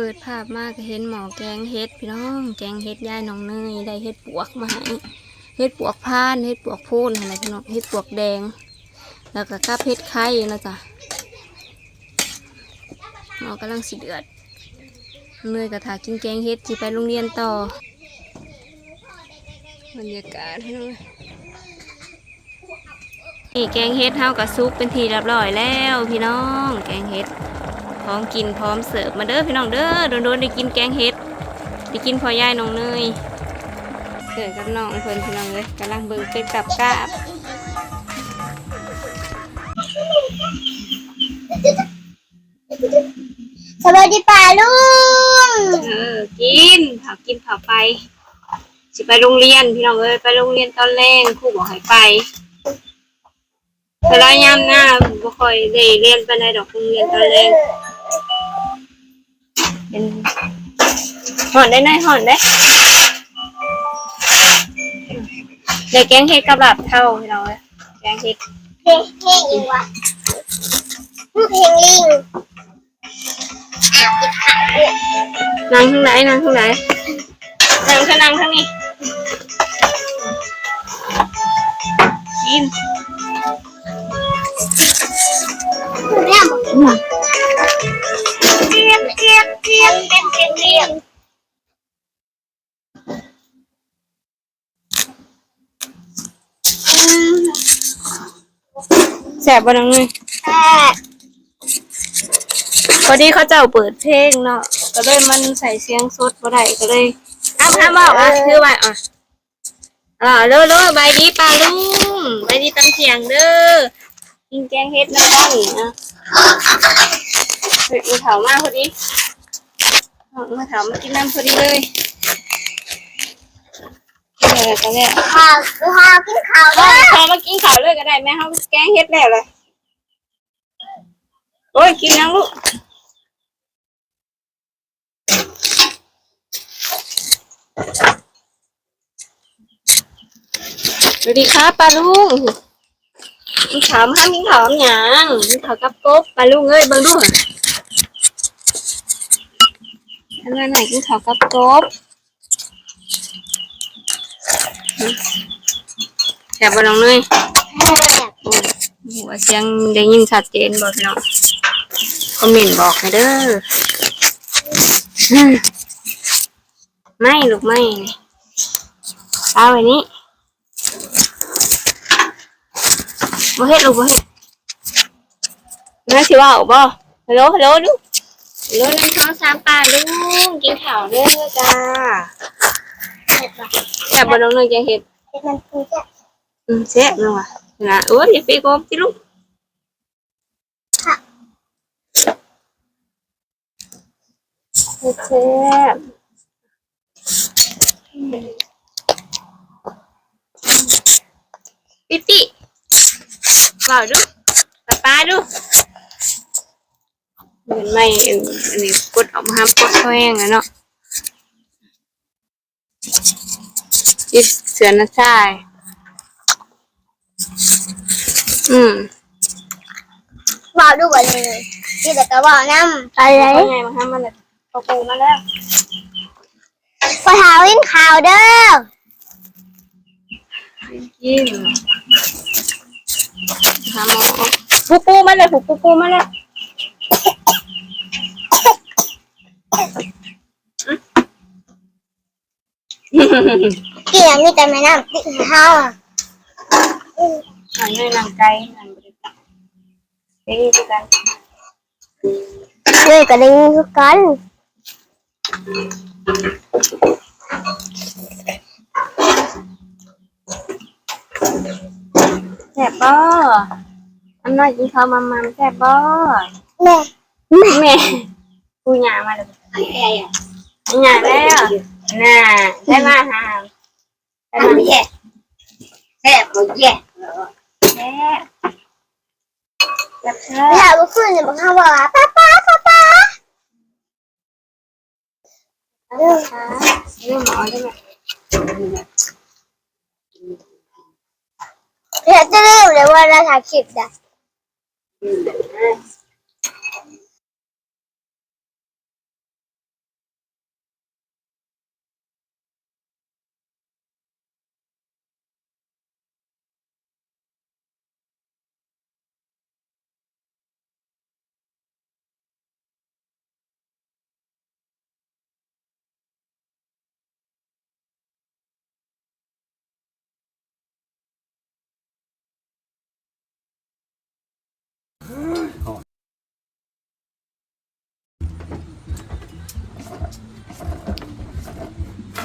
เปิดภาพมากเห็นหมอแกงเฮ็ดพี่น้องแกงเฮ็ดยายน้องเนยได้เฮ็ดปวกมาให้เฮ็ดปวกพานเฮ็ดปวกโพนอะไรพี่น้องเฮ็ดปวกแดง แล้วก็กับเฮ็ดไข่นะจ๊ะหมอกำลังสิเดือดเนยก็ถากินแกงเฮ็ดสิไปโรงเรียนต่อบรรยากาศให้น้องนี่แกงเฮ็ดเฮากับซุปเป็นทีเรียบร้อยแล้ว พี่น้อง แกงเฮ็ด ร้อมกินพร้อมเสิร์ฟมาเด้อพี่น้องเด้อโดนๆได้กินแกงเห็ดได้กินพอยายน้องเนยเกิดกับน้องเพิ่นพี่น้องเลยกำลังเบิ่งเป็นกับกาบสวัสดีป่าลุงเออกินเผากินเผาไปสิไปโรงเรียนพี่น้องเอ้ยไปโรงเรียนตอนแรกครูบอกให้ไปแต่ละยามหน้าบ่ค่อยได้เรียนไปในดอกโรงเรียนตอนแรก เป็นหอนได้ไหนหอนได้เด็กแกงเห็ดกับหลับเท่าพี่น้องเอ้ยแกงเห็ดเพลงเพลงอีกวะเพลงลิงอะปิดขาด้วยนั่งข้างไหนนั่งข้างไหนนั่งข้างนั่งข้างนี้กินเรียกเรียกเรียกเรียกเป็นเพลงเรียกแสบบ่นังเลยแต่พอดีเขาเจ้าเปิดเพลงเนาะก็เลยมันใส่เสียงสดบ่ได้ก็เลยอ้าวห้ามบอกอะคือว่าอะอ่าเด้อเด้อใบดีปลาลุงใบดีตังเสียงเด้อกินแกงเฮ็ดน้ำกันนะเฮ้ยมาเถามาพอดีเอา มาเถามากินน้ำพอดีเลยเออก็เนี่ยข้าวข้าวกินข้าวก็ด้วยพอมากินข้าวเลยก็ได้แม่เขาแกงเฮ็ดแล้วเลยโอ้ยกินยังลูกสวัสดีครับปลาลุงกินข้าวมากินข้าวกับหยังกินข้าวกับกบปลาลุงเอ้ยเบิ่งดู หน่อยทำงานไหนกินข้าวกับกบแซ่บบ่น้องเนยหัวเสียงได้ยินชัดเจนบอกพี่น้องคอมเมนต์บอกให้เด้อไม่ลูกไม่เอาไว้นี้บ่เฮ็ดลูกบ่เฮ็ดแม่สิว่าบ่ฮัลโหลฮัลโหลลูก ลโหลหนึ่งสองสามป่าลุงกินข้าวเด้อจ้าแซ่บบ่น้องเนยจะเฮ็ดเป็นมันคือจะอืมแซ่บเนาะว่ะนะโอ้ยอย่าไปโกบสิลูกแซ่บปิปิเปล่าดูป้าป้าดู เหมือนไม่อันอันนี้กดออกมาห้ามกดแห้งอะเนาะยิเสือนะใช่อืมบอกดูก่อนเลยที่แต่ก็บอกน้ำอะไรเอาไงมาห้ามมันเลยตกลงมาแล้วพอเท้ากินข้าวเด้อกินหาหมอปูปูมาเลยปูปูปูมาเลย เกี่ยมีแต่แม่น้ำติดข้าวหนังเลยหนังไก่หนังบริษัทนี่คือกันเลยก็ได้ทุกกันแซ่บบ่อันน้อยกินข้าวมามาแซ่บบ่แม่แม่กูหยามาเลยหยาแล้ว น่ะได้มาหาได้มาแซ่บแซ่บหมดแย่แซ่บแซ่บแซ่ถ้าบเมื่อคืนเนี่ยบอกเขาบอกว่าป้าป้าป้าป้าเรื่องค่ะเรื่องหมอใช่ไหมเดี๋ยวจะเริ่มเลยว่าเราถ่ายคลิปได้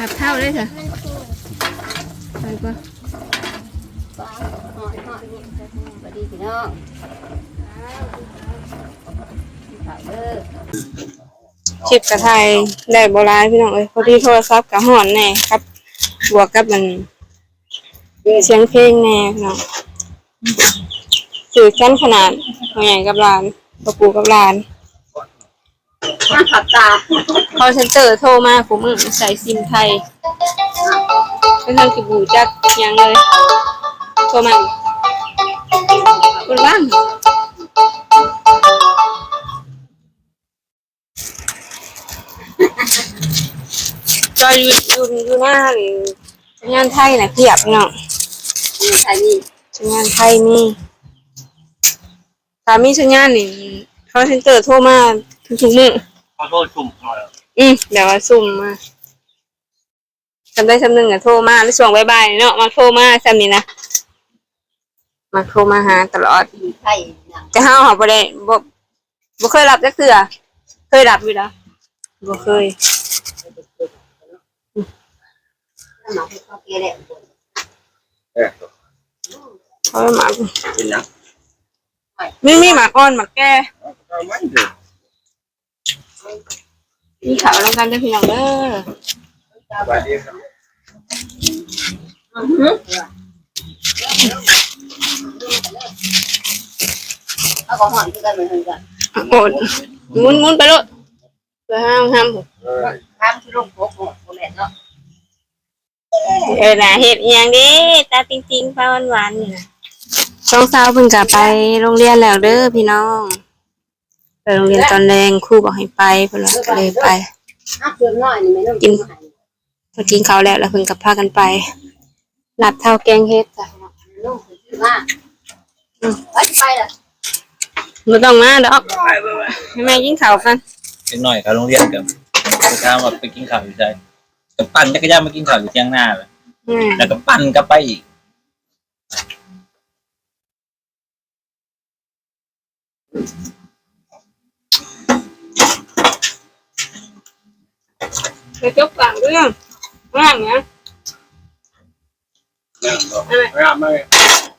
หับเท้าเลยเถอะมันถูกไปปะหอยหอยสวัสดีพี่น้องฝากเด้อคลิปกระไทยได้โบราณพี่น้องเอ้ยพอดีโทรศัพท์กับห่อนแน่ครับ บวกกับมันเสียงเพลงแน่พี่น้องสื่อชั้นขนาดตัวใหญ่กับหลานกระปูกับหลาน มาขับตาคอเซนเตอร์โทรมาผมมึงใส่ซิมไทยไม่ทันกิบูจักหยังเลย โทรมาคุณว่างจอยอยู่อยู่อยู่หน้าหรือสัญญาณไทยนะเพียบเนาะใช่นี่สัญญาณไทยมีถ้ามีสัญญาณนี่คอเซนเตอร์โทรมา ทุกๆมื้อขอโทษชุ่มหน่อยอืมเดี๋ยวว่าซุ่มมาจำได้จำหนึ่งอะโทรมาในช่วงบ่ายๆเนาะมาโทรมาจำนี้นะมาโทรมาหาตลอดมีไข่หนังแต่ห้าหอบ่ได้บ่บ่เคยรับจักเทื่อเคยรับอยู่แล้วบ่เคยน้ำหมักให้เขาเกลี่ยเอ๊ะเขาหมักเป็นยังมีมีหมักอ่อนหมักแก่เอาไม่เด้อ มีขาวลงกันเด้อพี่น้องเด้อสบายดีครับเอาของหอนที่กันเหมือนกันโอดหมุนหมุนไปโลดไปห้ามห้ามผมเออข้ามที่ลงโป๊กโป๊กแม่เนาะเออน่ะเฮ็ดอีหยังเด้ตาจริงๆฟ้าหวานๆนี่นะสองสาวเพิ่นก็ไปโรงเรียนแล้วเด้อพี่น้อง ไปโรงเรียนตอนแรงครูบอกให้ไปเพิ่นว่าก็เลยไป อ้าวเพื่อนน้อยนี่ไม่ต้องพอกินข้าวแล้วแล้วเพิ่นก็พากันไปลาบเท่าแกงเฮ็ดจ้ะลูกคือว่าไปไปละบ่ต้องมาดอกให้แม่กินข้าวกันเล็กน้อยครับโรงเรียนกับไปถามว่าไปกินข้าวอยู่ใจกับปั่นจักรยานมากินข้าวอยู่เที่ยงหน้าเลยอืมแล้วก็ปั่นกลับไปอีก ไปจบกลางเรื่องว่างนะงามมาก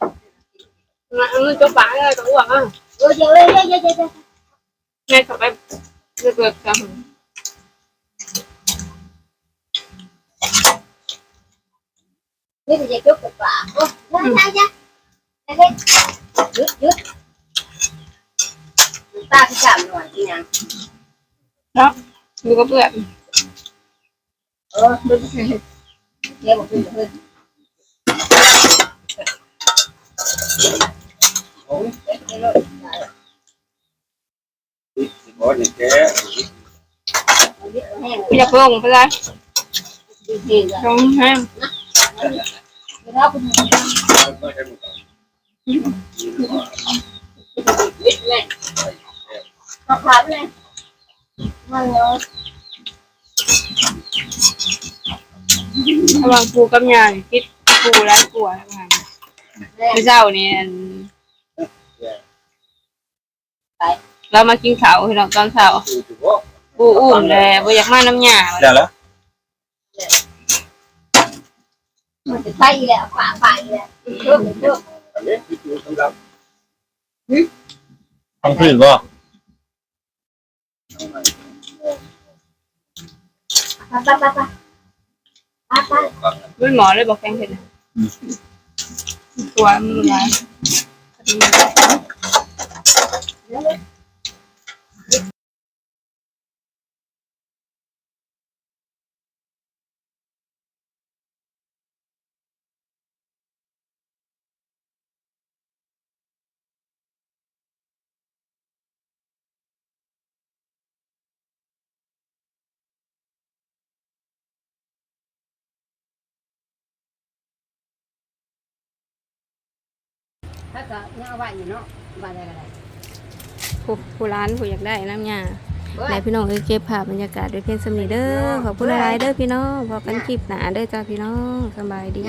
มาเอาเงินจบกลางเลยต้องอ้วกอะเยอะ เยอะเลยเยอะเยอะเยอะแม่เข้าไปเลือก ๆกันนี่จะยกกับป่าโอ้ยใช่ใช่ใช่ยึดยึดตาที่จำหน่อยที่ยังดูกับเพื่อนเออดูสิเดี๋ยวบอกคุณเพื่อนโอ้ยแกอยากลงไปเลยดูสิจ้ะลงให้แล้วคุณขาขาไปเลยมันเนาะระหว่างปูกับยานี่คิดปูร้ายกลัวประมาณนี้แม่เมื่อเช้านี่อันเรามากินข้าวให้เราตอนเช้าปูอุ่มเลยบ่อยากมาน้ำยาได้แล้วมันจะใช่แหละฝาไปแหละเพิ่มเพิ่มต้องถือบ่ ไปไปไปไปไปไปรุ่นหมอเลยบอกแกงเผ็ดนะตัวมันร้าย ถ้าก็ยังเอาไว้อยู่เนาะไว้ได้ก็ได้ ผู้ผู้ร้านผู้อยากได้น้ำยาและพี่น้องเอ้ยเก็บภาพบรรยากาศด้วยเพียงสำนีเด้อขอบคุณหลายๆเด้อพี่น้องพอกันคลิปหนาเด้อจ้าพี่น้องสบายดี